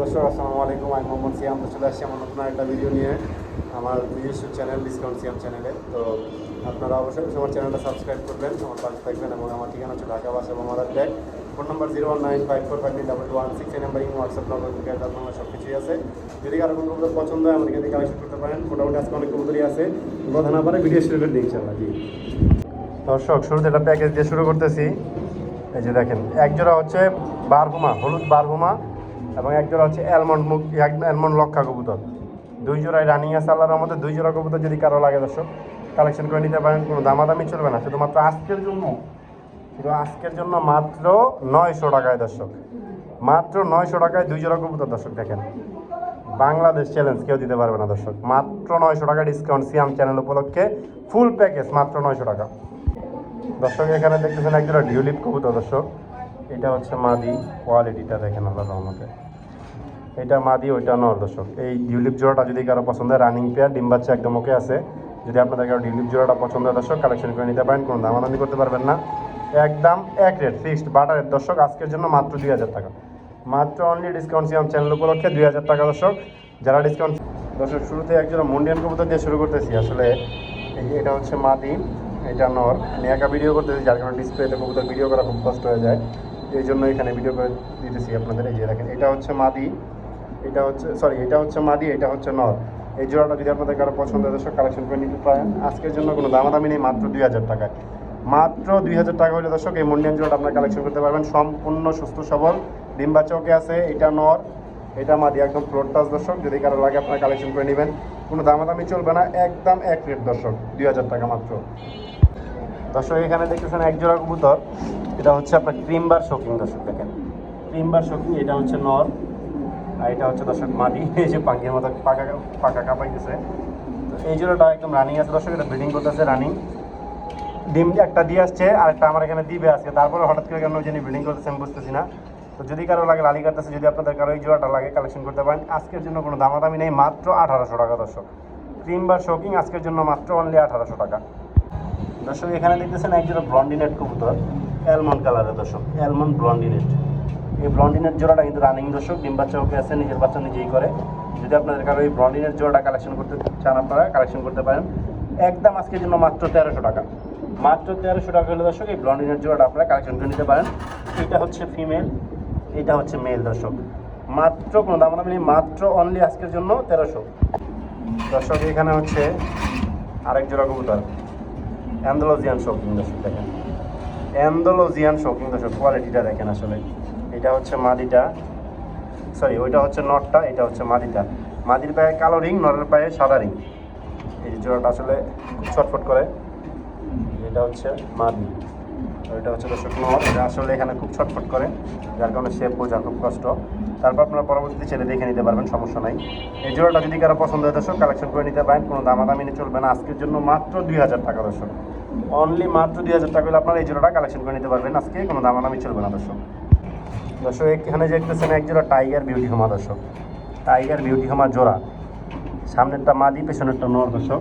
দর্শক আসসালামু আলাইকুম। আমি মোহাম্মদ সিয়াম তো চলে আসছি আমার নতুন একটা ভিডিও নিয়ে। আমার নিজস্ব চ্যানেল ডিসকাউন্ট সিয়াম চ্যানেলে তো আপনারা অবশ্যই আমার চ্যানেলটা সাবস্ক্রাইব করবেন, আমার পাশে থাকবেন এবং আমার ঠিকানা হচ্ছে ঢাকা বাস এবং আমার tag phone number zero one nine five four five double two one six এই নাম্বার হোয়াটসঅ্যাপ নম্বর তার নাম্বার সব কিছুই আছে। যদি কারও কোনো কবুতর পছন্দ হয় আমাদের এখানে কালেকশন করতে পারেন। মোটামুটি আজকে অনেক কবুতরই আছে। কথা না পারে ভিডিও শুরু করে দিই ইনশাল্লাহ জি। দর্শক, শুরুতে একটা প্যাকেজ দিয়ে শুরু করতেছি। এই যে দেখেন এক জোড়া হচ্ছে বারহুমা, হলুদ বারহুমা। এবং এক জোড়া হচ্ছে অ্যালমন্ড মুখ অ্যালমন্ড লক্ষা কবুতর। দুই জোড়ায় রানিং আছে আল্লাহর মধ্যে দুই জোড়া কবুতর যদি কারও লাগে দর্শক কালেকশন করে নিতে পারেন, কোনো দামাদামি চলবে না, শুধুমাত্র আজকের জন্য। শুধু আজকের জন্য মাত্র নয়শো টাকায় দর্শক। মাত্র নয়শো টাকায় দুই জোড়া কবুতর দর্শক দেখেন। বাংলাদেশ চ্যালেঞ্জ কেউ দিতে পারবে না দর্শক। মাত্র নয়শো টাকা ডিসকাউন্ট সিয়াম চ্যানেল উপলক্ষে ফুল প্যাকেজ মাত্র নয়শো টাকা। দর্শক, এখানে দেখতেছেন একজোড়া ডিউলিপ কবুতর দর্শক। এটা হচ্ছে মাদি কোয়ালিটিটা দেখেন আল্লাহ রহমতে। এটা মাদি, ওইটা নর দর্শক। এই ডিউলিপ জোড়াটা যদি কারও পছন্দ হয় রানিং পেয়ার, ডিম বাচ্চা একদম ওকে আছে। যদি আপনাদের কারও ডিউলিপ জোড়াটা পছন্দ হয় দর্শক কালেকশন করে নিতে পারেন, কোনো দামাদামি করতে পারবেন না। একদম এক রেট ফিক্সড বাটারের দর্শক, আজকের জন্য মাত্র দুই হাজার টাকা। মাত্র অনলি ডিসকাউন্ট সিয়াম চ্যানেল উপলক্ষে দুই হাজার টাকা দর্শক। যারা ডিসকাউন্ট দর্শক, শুরুতে একজন মন্ডিয়ান কবুতর দিয়ে শুরু করতেছি। আসলে এটা হচ্ছে মাদি, এটা নর। আমি একা ভিডিও করতেছি, যার কারণে ডিসপ্লেতে কবুতর ভিডিও করা খুব কষ্ট হয়ে যায়। এই জন্য এখানে ভিডিও করে দিতেছি আপনাদের, এই যে দেখেন, এটা হচ্ছে মাদি, এটা হচ্ছে সরি এটা হচ্ছে মাদি, এটা হচ্ছে নর এই জোড়াটা যদি আপনাদের কারও পছন্দ দর্শক কালেকশন করে নিতে পারেন। আজকের জন্য কোনো দামাদামি নেই, মাত্র দুই হাজার টাকায় মাত্র দুই হাজার টাকা হলে দর্শক, এই মন্ডিয়ান জোড়াটা আপনারা কালেকশন করতে পারবেন। সম্পূর্ণ সুস্থ, সবল ডিম্বা ওকে আছে। এটা নর, এটা মাদি, একদম ফ্লোর টাচ দর্শক। যদি কারও লাগে, আপনারা কালেকশন করে নেবেন। কোনো দামাদামি চলবে না, একদম এক রেট দর্শক। দুই হাজার টাকা মাত্র। দর্শক, এখানে দেখতেছেন এক জোড়া কবুতর। এটা হচ্ছে আপনার ক্রিমবার শোকিং দর্শক দেখেন। ক্রিমবার শোকিং এটা হচ্ছে নর, আর এটা হচ্ছে দর্শক মাদি। এই যে পাঙ্গের মতো পাকা পাকা কাঁপাইতেছে। তো এই জোড়াটা একদম রানিং আছে দর্শক, এটা ব্রিডিং করতেছে রানিং ডিম একটা দিয়ে আসছে আর একটা আমার এখানে দিবে আজকে। তারপরে হঠাৎ করে কেন জানি ব্রিডিং করতেছে, আমি বুঝতেছি না। তো যদি কারও লাগে লালি কাটতেছে, যদি আপনাদের কারও এই জোড়াটা লাগে কালেকশন করতে পারেন। আজকের জন্য কোনো দামাদামি নেই, মাত্র আঠারোশো টাকা দর্শক। ক্রিম বা শোকিং আজকের জন্য মাত্র অনলি আঠারোশো টাকা। দর্শক, এখানে দেখতেছেন একজোড়া ব্লন্ডিনেট কবুতর। অ্যালমন্ড কালারের দর্শক, অ্যালমন্ড ব্লন্ডিনেট। এই ব্লন্ডিনেট জোড়াটা কিন্তু রানিং দর্শক, ডিম বাচ্চা ওকে আছে, নিজের বাচ্চা নিজেই করে। যদি আপনাদের কারও এই ব্লন্ডিনেট জোড়াটা কালেকশন করতে চান আপনারা, কালেকশন করতে পারেন। একদম আজকের জন্য মাত্র তেরোশো টাকা। মাত্র তেরোশো টাকা হলে দর্শক, এই ব্লন্ডিনেট জোড়াটা আপনারা কালেকশন করে নিতে পারেন। এটা হচ্ছে ফিমেল, এটা হচ্ছে মেল দর্শক। মাত্র কোনো দাম দাম নেই মাত্র অনলি আজকের জন্য তেরোশো। দর্শক, এখানে হচ্ছে আরেক জোড়া কবুতর, অ্যান্ডোলজিয়ান শৌকিং দর্শক, দেখেন। অ্যান্ডোলজিয়ান শৌকিং দর্শক কোয়ালিটিটা দেখেন আসলে। এটা হচ্ছে মাদিটা সরি ওইটা হচ্ছে নটটা, এটা হচ্ছে মাদিটা। মাদির পায়ে কালো রিং নরের পায়ে সাদা রিং। এই জোড়াটা আসলে ছটফট করে। এটা হচ্ছে মাদি। ওইটা হচ্ছে দর্শক নর এটা আসলে এখানে খুব ছটফট করে, যার কারণে শেপ বোঝা খুব কষ্ট। তারপর আপনারা পরবর্তীতে ছেলে দেখে নিতে পারবেন, সমস্যা নাই। এই জোড়াটা যদি কারও পছন্দ হয় দর্শক কালেকশন করে নিতে পারেন। কোনো দামাদামি নিয়ে চলবে না। আজকের জন্য মাত্র দুই হাজার টাকা দর্শক। অনলি মাত্র দুই হাজার টাকা হলে আপনারা এই জোড়াটা কালেকশন করে নিতে পারবেন। আজকে কোনো দামাদামি চলবে না, দর্শক। দর্শক, এখানে দেখতেছেন, এক জোড়া টাইগার বিউটি হোমা দর্শক। টাইগার বিউটি হোমা জোড়া। সামনেরটা মাদি, পেছনেরটা নর, দর্শক।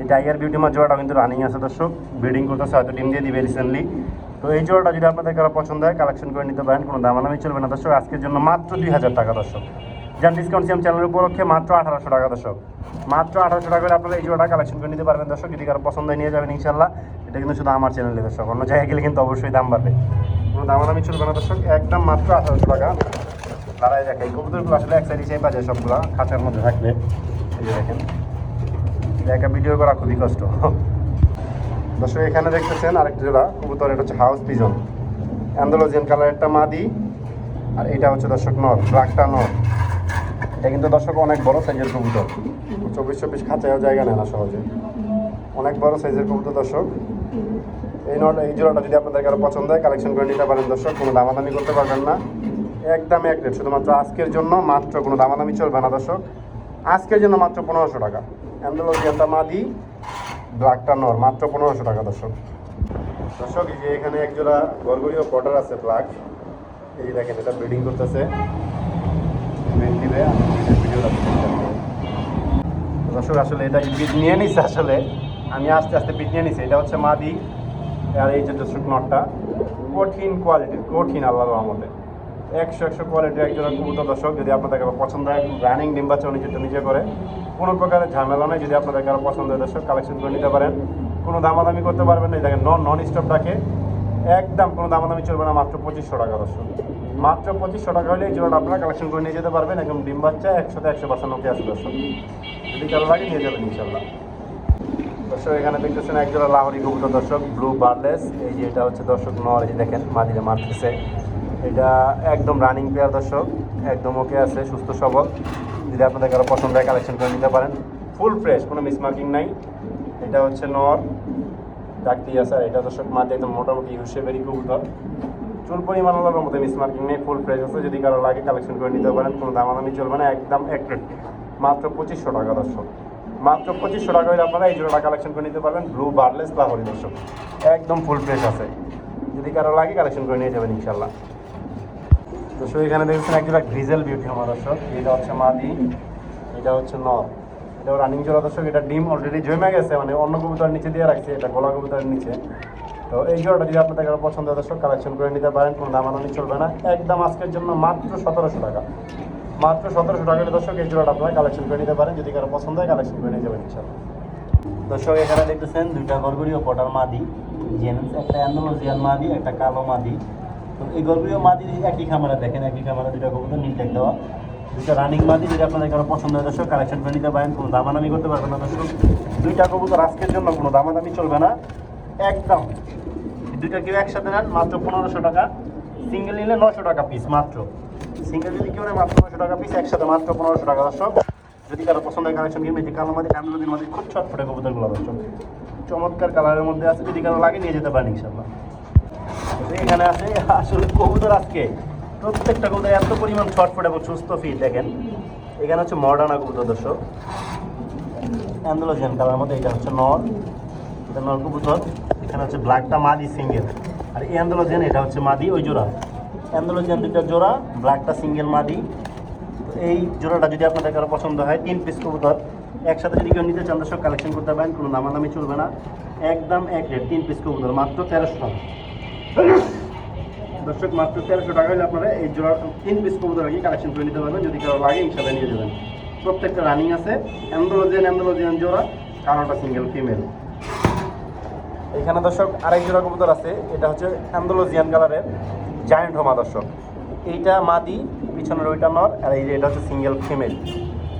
এই টাইগার বিউটি হোমা জোড়াটা কিন্তু রানিং আছে, দর্শক। ব্রিডিং করতেছে, হয়তো ডিম দিয়ে দিবে রিসেন্টলি তো এই জোড়াটা যদি আপনাদের কারও পছন্দ হয় কালেকশন করে নিতে পারেন, কোনো দামাদামি চলবে না, দর্শক। আজকের জন্য মাত্র দুই হাজার টাকা, দর্শক। যার ডিসকাউন্ট সিএম চ্যানেলের উপলক্ষে মাত্র আঠারোশো টাকা, দর্শক। মাত্র আঠারোশো টাকা করে আপনারা এই জোড়াটা কালেকশন করে নিতে পারবেন, দর্শক। যদি কারও পছন্দ নিয়ে যাবেন ইনশাল্লাহ এটা কিন্তু শুধু আমার চ্যানেলে দর্শক। অন্য জায়গায় গেলে কিন্তু অবশ্যই দাম বাড়বে। কোনো দাম আমি চলবে না, দর্শক। একদম মাত্র আঠারোশো টাকা। দাঁড়ায় দেখে এই কবুতরগুলো আসলে এক সাইড হিসেবে বাজে সবগুলো, খাঁচার মধ্যে থাকলে। এই যে দেখেন একটা ভিডিও করা খুবই কষ্ট। দর্শক, এখানে দেখতেছেন আরেকটা জোড়া, কবুতর, এটা হচ্ছে হাউস পিজন অ্যান্ডোলজিয়ান কালারেরটা মাদি। আর এটা হচ্ছে, দর্শক, নর, ব্ল্যাকটা নর। এটা কিন্তু দর্শক অনেক বড় সাইজের কবুতর। চব্বিশ চব্বিশ খাঁচায়ও জায়গা নেয় না সহজে। অনেক বড় সাইজের কবুতর দর্শক। এই নট এই জোড়াটা যদি আপনাদের কারও পছন্দ হয় কালেকশন করে নিতে পারেন দর্শক, কোনো দামাদামি করতে পারবেন না। একদম এক রেট শুধুমাত্র আজকের জন্য মাত্র কোনো দামাদামি চলবে না দর্শক। আজকের জন্য মাত্র পনেরোশো টাকা। অ্যান্ডোলজিয়ানটা মাদি ব্ল্যাকটা নর, মাত্র পনেরোশো টাকা দর্শক। দর্শক, এই যে এখানে একজোড়া গরগরীয় কটার আছে ব্ল্যাক এই দেখেন, এটা ব্রিডিং করতেছে। ব্রিড দিবে আমি দর্শক, আসলে এটা বিট নিয়ে নিছে আসলে। আমি আস্তে আস্তে বিট নিয়ে নিছি। এটা হচ্ছে মাদি আর এই যে দর্শক, নটটা। কঠিন কোয়ালিটির কঠিন আল্লাহর রহমতে। একশো একশো কোয়ালিটির একজন কবুতর দর্শক, যদি আপনাদের কারও পছন্দ হয় রানিং ডিম বাচ্চা উনি নিজে করে। কোনো প্রকারের ঝামেলা নেই, যদি আপনাদের কারও পছন্দ হয় দর্শক কালেকশন করে নিতে পারেন। কোনো দামাদামি করতে পারবেন না দেখেন নন নন স্টপ ডাকে। একদম কোনো দামাদামি চলবে না, মাত্র পঁচিশশো টাকা দর্শক। মাত্র পঁচিশশো টাকা হলে এই জোড়াটা আপনারা কালেকশন করে নিয়ে যেতে পারবেন। একদম ডিম বাচ্চা একশোতে একশো পার্সেন্ট ওকে আছে দর্শক। যদি কারও লাগে নিয়ে যাবেন ইনশাল্লাহ দর্শক, এখানে দেখতেছেন একজোড়া লাহরি কবুতর দর্শক ব্লু বার্লেস এই যে এটা হচ্ছে দর্শক নর, এই দেখেন মাদিরে মারতেছে। এটা একদম রানিং পেয়ার দর্শক, একদম ওকে আছে, সুস্থ সবল। যদি আপনাদের কারও পছন্দ হয় কালেকশন করে নিতে পারেন। ফুল ফ্রেশ কোনো মিসমার্কিং নাই। এটা হচ্ছে নর ডাকতি আছে। এটা দর্শক, মাঝে একদম মোটামুটি হুসেবেরি কবুতর। চুল পরিমাণ আলাদার মধ্যে মিসমার্কিং নেই ফুল ফ্রেশ আছে। যদি কারও লাগে কালেকশন করে নিতে পারেন, কোনো দামাদামি চলবে না, একদম এক মাত্র পঁচিশশো টাকা দর্শক। মাত্র পঁচিশশো টাকা হলে আপনারা এই জোড়াটা কালেকশন করে নিতে পারবেন ব্লু বার্লেস লাহরি দর্শক। একদম ফুল ফ্রেশ আছে। যদি কারও লাগে কালেকশন করে নিয়ে যাবেন ইনশাল্লাহ দর্শক, এখানে দেখছেন একটা গ্রিজেল বিউটি আমার দর্শক। এটা হচ্ছে মাদি, এটা হচ্ছে নর। এটা রানিং জোড়া দর্শক, এটা ডিম অলরেডি জমে গেছে মানে অন্য কবুতর নিচে দিয়ে রাখছে, এটা গোলা কবুতরের নিচে। তো এই জোড়াটা যদি আপনাদের কারও পছন্দ হয়, দর্শক কালেকশন করে নিতে পারেন, কোনো দামাদামি চলবে না। একদম আজকের জন্য মাত্র সতেরোশো টাকা। মাত্র সতেরোশো টাকা দর্শক, এই জোড়াটা আপনারা কালেকশন করে নিতে পারেন। যদি কারও পছন্দ হয় কালেকশন করে নিয়ে যাবেন ইনশাল্লাহ দর্শক, এখানে দেখতেছেন দুইটা গরগরীয় পটার মাদি। জেন্টস, একটা অ্যান্ডোলজিয়ান মাদি, একটা কালো মাদি। তো এই গরগরীয় মাদি একই খামারে দেখেন, একই খামারে দুইটা কবুতর নিচে দেওয়া। দুইটা রানিং মাদি, যদি আপনাদের কারও পছন্দ হয়, দর্শক কালেকশন করে নিতে পারেন। কোনো দামাদামি করতে পারবেন না, দর্শক। দুইটা কবুতর আজকের জন্য কোনো দামাদামি চলবে না। একদম দুইটা কেউ একসাথে নেন, মাত্র পনেরোশো টাকা। সিঙ্গেল নিলে নশো টাকা পিস মাত্র। সিঙ্গেল যদি কেউ নেয় মাত্র নশো টাকা পিস একসাথে মাত্র পনেরোশো টাকা, দর্শক। যদি কারও পছন্দের কালেকশন কিনবে, যে কালো মাদি কান্দুলদির মধ্যে খুব ছটফটে কবুতরগুলো, দর্শক। চমৎকার কালারের মধ্যে আছে, যদি কারও লাগে নিয়ে যেতে পারেন ইনশাল্লাহ এখানে আছে আসলে কবুতর আজকে। প্রত্যেকটা কবুতর এত পরিমাণ ছটফট এবং সুস্থ ফিট দেখেন। এখানে হচ্ছে মডার্না কবুতর, দর্শক। অ্যান্ডোলজিয়ান কালার মধ্যে এটা হচ্ছে নর। এটা নর কবুতর। এখানে হচ্ছে ব্ল্যাকটা মাদি সিঙ্গেল আর এই এটা হচ্ছে মাদি, ওই জোড়া। অ্যান্ডোলজিয়ান দুইটা জোড়া ব্ল্যাকটা সিঙ্গেল মাদি। এই জোড়াটা যদি আপনাদের কারও পছন্দ হয়, তিন পিস কবুতর। একসাথে যদি কেউ নিতে চান সব কালেকশন করতে পারেন, কোনো দামাদামি চলবে না। একদম এক রেট তিন পিস কবুতর, মাত্র তেরোশো টাকা। দর্শক, মাত্র তেরোশো টাকা হলে আপনারা এই জোড়া তিন পিস কবুতর আগে কালেকশন করে নিতে পারবেন। যদি কারও লাগে ইনশাল্লাহ নিয়ে যাবেন। প্রত্যেকটা রানিং আছে। অ্যান্ডোলজিয়ান অ্যান্ডোলজিয়ান জোড়া কারোটা সিঙ্গেল ফিমেল এখানে দর্শক আরেক জোড়া কবুতর আছে, এটা হচ্ছে অ্যান্ডোলজিয়ান কালারের জায়েন্ট হোমা দর্শক। এইটা মাদি, পিছনের ওইটা নর, আর এই যে এটা হচ্ছে সিঙ্গেল ফিমেল।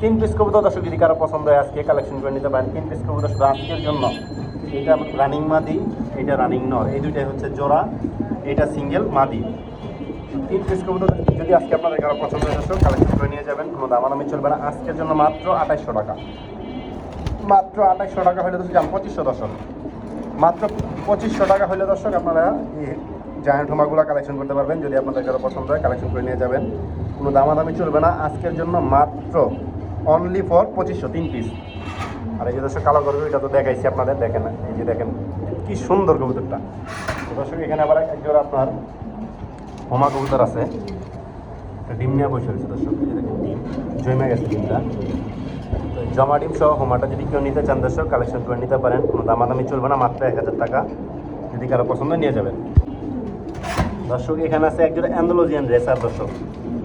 তিন পিস কবুতর দর্শক, যদি কারও পছন্দ হয় আজকে কালেকশন করে নিতে পারেন, তিন পিস কবুতর শুধু আজকের জন্য। এটা রানিং মাদি, এটা রানিং নর, এই দুইটাই হচ্ছে জোড়া, এটা সিঙ্গেল মাদি। তিন পিস কবুতর যদি আজকে আপনাদের কারও পছন্দ হয় দর্শক, কালেকশন করে নিয়ে যাবেন, কোনো দামাদামি চলবে না। আজকের জন্য মাত্র আঠাইশশো টাকা। মাত্র আঠাইশশো টাকা হলে দর্শক পঁচিশশো দর্শক। মাত্র পঁচিশশো টাকা হলে দর্শক, আপনারা এই জায়ান্ট হোমাগুলো কালেকশন করতে পারবেন। যদি আপনাদের কারও পছন্দ হয় কালেকশন করে নিয়ে যাবেন। কোনো দামাদামি চলবে না। আজকের জন্য মাত্র অনলি ফর পঁচিশশো, তিন পিস আর এই যে দর্শক, কালো গরু, এটা তো দেখাইছি আপনাদের, দেখেন এই যে দেখেন, কি সুন্দর কবুতরটা। দর্শক, এখানে আবার এক জোড়া আপনার হোমা কবুতর আছে। ডিম নিয়ে বসে রয়েছে দর্শক। ডিম। গেছে ডিমটা। জমা ডিম সহ হোমাটা যদি কেউ নিতে চান দর্শক কালেকশন করে নিতে পারেন। কোনো দামাদামি চলবে না, মাত্র এক হাজার টাকা। যদি কারও পছন্দ নিয়ে যাবেন। দর্শক, এখানে আছে একজন অ্যান্ডোলজিয়ান রেসার দর্শক।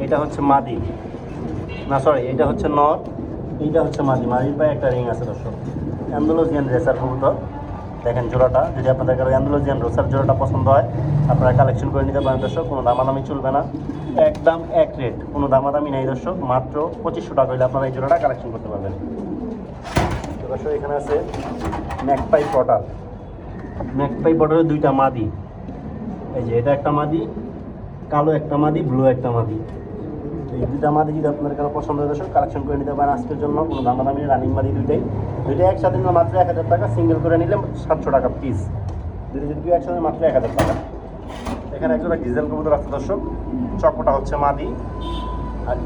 এটা হচ্ছে মাদি। না সরি এটা হচ্ছে নর। এইটা হচ্ছে মাদি। মাদির পায়ে একটা রিং আছে দর্শক। অ্যান্ডোলজিয়ান রেসার কবুতর। দেখেন জোড়াটা, যদি আপনাদের কারও অ্যান্ডোলজিয়ান রোসার জোড়াটা পছন্দ হয়, আপনারা কালেকশন করে নিতে পারেন দর্শক, কোনো দামাদামি চলবে না। একদম এক রেট কোনো দামাদামি নেই দর্শক, মাত্র পঁচিশশো টাকা হলে আপনারা এই জোড়াটা কালেকশন করতে পারবেন। দর্শক, এখানে আছে ম্যাকপাই পটার ম্যাকপাই পটারের দুইটা মাদি। এই যে এটা একটা মাদি, কালো একটা মাদি ব্লু একটা মাদি। এই দুইটা মাদি যদি আপনার কারও পছন্দ হয় দর্শক কালেকশন করে নিতে পারেন আজকের জন্য। কোনো দামাদামি রানিং মাদি দুইটাই। দুইটাই একসাথে নিলে মাত্র এক হাজার টাকা সিঙ্গেল করে নিলে সাতশো টাকা পিস দুইটা যদি একসাথে, মাত্র এক হাজার টাকা। এখানে একজোড়া ডিজেল কবুতর আছে দর্শক। চকোটা হচ্ছে মাদি, আর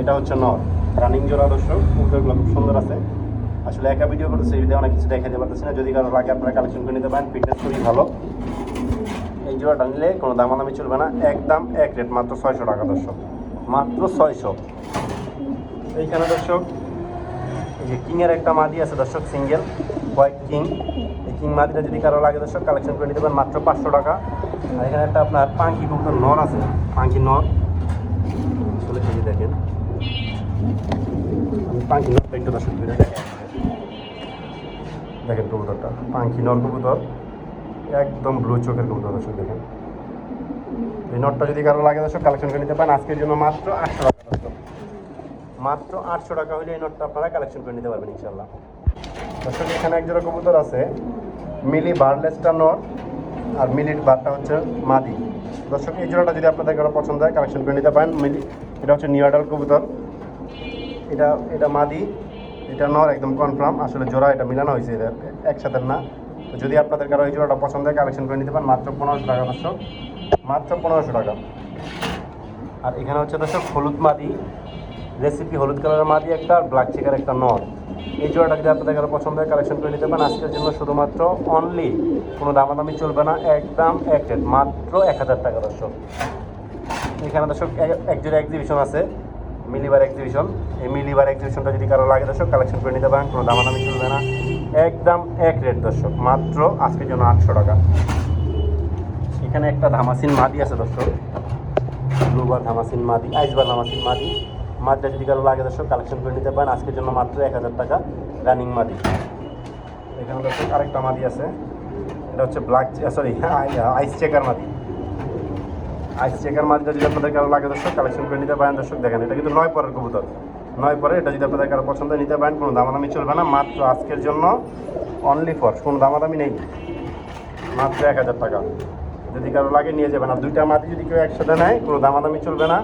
এটা হচ্ছে নর। রানিং জোড়া দর্শক, কবুতরগুলো খুব সুন্দর আছে। আসলে একা ভিডিও করতে সেই ভিডিও অনেক কিছু দেখাতে পারতেছি না। যদি কারও লাগে আপনারা কালেকশন করে নিতে পারেন ফিটনেস খুবই ভালো। এই জোড়াটা নিলে কোনো দামাদামি চলবে না, একদম এক রেট মাত্র ছয়শো টাকা দর্শক। মাত্র ছয়শো। এইখানে দর্শক, এই যে কিংয়ের একটা মাদি আছে দর্শক, সিঙ্গেল, হোয়াইট কিং। এই কিং মাদিটা যদি কারও লাগে দর্শক কালেকশন করে নিতে পারেন, মাত্র পাঁচশো টাকা। আর এখানে একটা আপনার পাঙ্কি কুকুর নর আছে, পাঙ্কি নর। আসলে যদি দেখেন। পাঙ্কি নরটা একটু দর্শক করে দেখেন কবুতরটা, পাঙ্কি নর কবুতর, একদম ব্লু চোখের কবুতর দর্শক, দেখেন। এই নটটা যদি কারও লাগে দর্শক কালেকশন করে নিতে পারেন। আজকের জন্য মাত্র আটশো টাকা মাত্র আটশো টাকা হলে এই নটটা আপনারা কালেকশন করে নিতে পারবেন ইনশাল্লাহ দর্শক, এখানে এক জোড়া কবুতর আছে। মিলি বার্লেসটা নট আর মিলিট বারটা হচ্ছে মাদি। দর্শক, এই জোড়াটা যদি আপনাদের কারও পছন্দ হয় কালেকশন করে নিতে পারেন। মিলি, এটা হচ্ছে নিউ আডাল কবুতর। এটা এটা মাদি, এটা নর, একদম কনফার্ম আসলে জোড়া এটা মিলানো হয়েছে এটা একসাথে না। যদি আপনাদের কারও এই জোড়াটা পছন্দ হয় কালেকশন করে নিতে পারেন। মাত্র পনেরোশো টাকা দর্শক। মাত্র পনেরোশো টাকা। আর এখানে হচ্ছে দর্শক, হলুদ মাদি রেসিপি হলুদ কালারের মাদি একটা আর ব্ল্যাক চেকার একটা নর এই জোড়াটা যদি আপনাদের কারও পছন্দ হয় কালেকশন করে নিতে পারেন। আজকের জন্য শুধুমাত্র অনলি কোনো দামাদামি চলবে না, একদম এক রেট মাত্র এক হাজার টাকা দর্শক। এখানে দর্শক, এক জোড়া এক্সিবিশন আছে, মিলিবার এক্সিবিশন এই মিলিবার এক্সিবিশনটা যদি কারও লাগে দর্শক কালেকশন করে নিতে পারেন, কোনো দামাদামি চলবে না। একদম এক রেট দর্শক, মাত্র আজকের জন্য আটশো টাকা। এখানে একটা ধামাসিন মাদি আছে দর্শক ব্লুবার ধামাসিন মাদি, আইসবার ধামাসিন মাদি। মাদিটা যদি কারও লাগে দর্শক কালেকশন করে নিতে পারেন। আজকের জন্য মাত্র এক হাজার টাকা রানিং মাদি। এখানে দর্শক আরেকটা মাদি আছে। এটা হচ্ছে ব্ল্যাক সরি আইস চেকার মাদি। আইস চেকার মাদিটা যদি আপনাদের কারও লাগে দর্শক কালেকশন করে নিতে পারেন। দর্শক দেখেন, এটা কিন্তু নয় পরের কবুতর। নয় পরে এটা যদি আপনাদের কারও পছন্দ নিতে পারেন। কোনো দামাদামি চলবে না। মাত্র আজকের জন্য অনলি ফর কোনো দামাদামি নেই। মাত্র এক হাজার টাকা। যদি কারও লাগে নিয়ে যাবেন। আর দুইটা মাটি যদি কেউ একসাথে নেয়, কোনো দামাদামি চলবে না।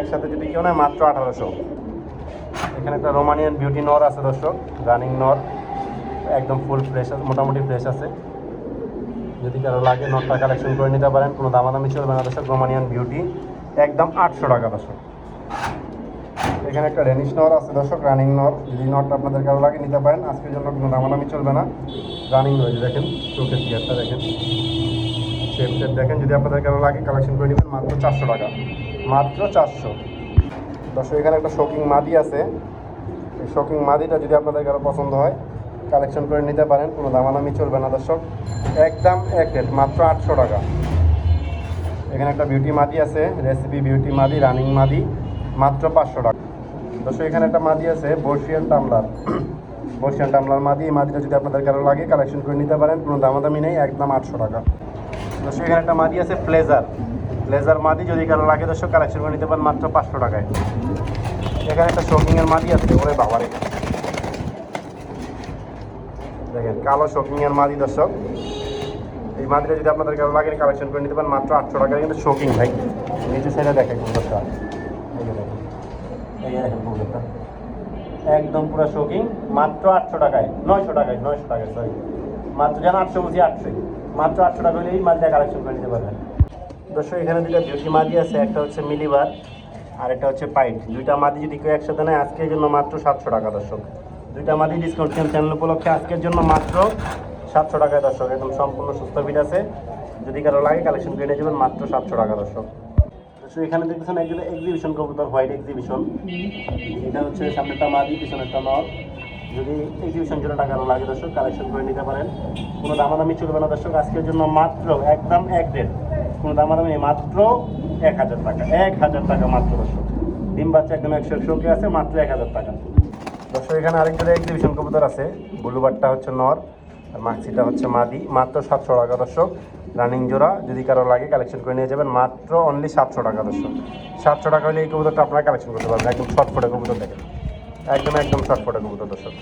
একসাথে যদি কেউ নেয়, মাত্র আঠারোশো। এখানে একটা রোমানিয়ান বিউটি নর আছে দর্শক, রানিং নর। একদম ফুল ফ্রেশ আছে, মোটামুটি ফ্রেশ আছে। যদি কারও লাগে নটটা কালেকশন করে নিতে পারেন, কোনো দামাদামি চলবে না দর্শক, রোমানিয়ান বিউটি। একদম আটশো টাকা দর্শক। এখানে একটা রেনিশ নর আছে দর্শক, রানিং নর। যদি নটটা আপনাদের কারও লাগে নিতে পারেন, আজকের জন্য কোনো দামাদামি চলবে না। রানিং রয়েছে, দেখেন, চোখের টিয়ারটা দেখেন। শেপ টেপ দেখেন, যদি আপনাদের কারও লাগে কালেকশন করে নেবেন, মাত্র চারশো টাকা। মাত্র চারশো। দর্শক এখানে একটা শোকিং মাদি আছে। এই শোকিং মাদিটা যদি আপনাদের কারও পছন্দ হয় কালেকশন করে নিতে পারেন, কোনো দামাদামি চলবে না, দর্শক। একদম এক রেট মাত্র আটশো টাকা। এখানে একটা বিউটি মাদি আছে রেসিপি বিউটি মাদি রানিং মাদি, মাত্র পাঁচশো টাকা। দর্শক এখানে একটা মাদি আছে, বর্ষিয়ান টামলার বর্ষিয়ান টামলার মাদি, এই মাদিটা যদি আপনাদের কারও লাগে কালেকশন করে নিতে পারেন, কোনো দামাদামি নেই, একদম আটশো টাকা। দর্শক, এখানে একটা মাদি আছে প্লেজার প্লেজার মাদি, যদি কারও লাগে দর্শক কালেকশন করে নিতে পারেন মাত্র পাঁচশো টাকায়। এখানে একটা শোকিংয়ের মাদি আছে, ওরে বাবারে দেখেন, কালো শোকিংয়ের মাদি দর্শক। এই মাদিটা যদি আপনাদের কারও লাগে কালেকশন করে নিতে পারেন মাত্র আটশো টাকায়, কিন্তু শোকিং ভাই। নিচে সাইডে দেখেন কুন্দরটা একদম পুরো শোকিং মাত্র আটশো টাকায়, নয়শো টাকায় নয়শো টাকায় সরি মাত্র যেন আটশো বুঝি আটশোই। মাত্র আটশো টাকা হলেই মাদিটা কালেকশন করে নিতে পারবেন। দর্শক, এখানে দুটো বিউটি মাদি আছে, একটা হচ্ছে মিলিবার আর একটা হচ্ছে পাইট। দুইটা মাদি যদি কেউ একসাথে নেয়, আজকের জন্য মাত্র সাতশো টাকা দর্শক। দুইটা মাদি ডিসকাউন্ট চ্যানেল উপলক্ষে আজকের জন্য মাত্র সাতশো টাকায় দর্শক। একদম সম্পূর্ণ সুস্থ ফিট আছে। যদি কারও লাগে কালেকশন করে নিয়ে যাবেন, মাত্র সাতশো টাকা দর্শক। দর্শক, এখানে দেখতেছেন একজন এক্সিবিশন কবুতর হোয়াইট এক্সিবিশন এটা হচ্ছে সামনেটা মাদি, পিছনেরটা নর যদি এক্সিবিশন জন্য টাকা লাগে দর্শক কালেকশন করে নিতে পারেন। কোনো দামাদামি চলবে না দর্শক, আজকের জন্য মাত্র একদম এক দেড় কোনো দামাদামি নেই, মাত্র এক হাজার টাকা, এক হাজার টাকা মাত্র দর্শক। ডিম বাচ্চা একদম একশো শোকে আছে, মাত্র এক হাজার টাকা। দর্শক, এখানে আরেকটা এক্সিবিশন কবুতর আছে। ব্লুবারটা হচ্ছে নর, আর মাক্সিটা হচ্ছে মাদি। মাত্র সাতশো টাকা দর্শক। রানিং জোড়া, যদি কারও লাগে কালেকশন করে নিয়ে যাবেন, মাত্র অনলি সাতশো টাকা দর্শক। সাতশো টাকা হলে এই কবুতরটা আপনারা কালেকশন করতে পারবেন। একদম ছটফটে কবুতর দেখেন। একদম একদম ছটফটে কবুতর দর্শক।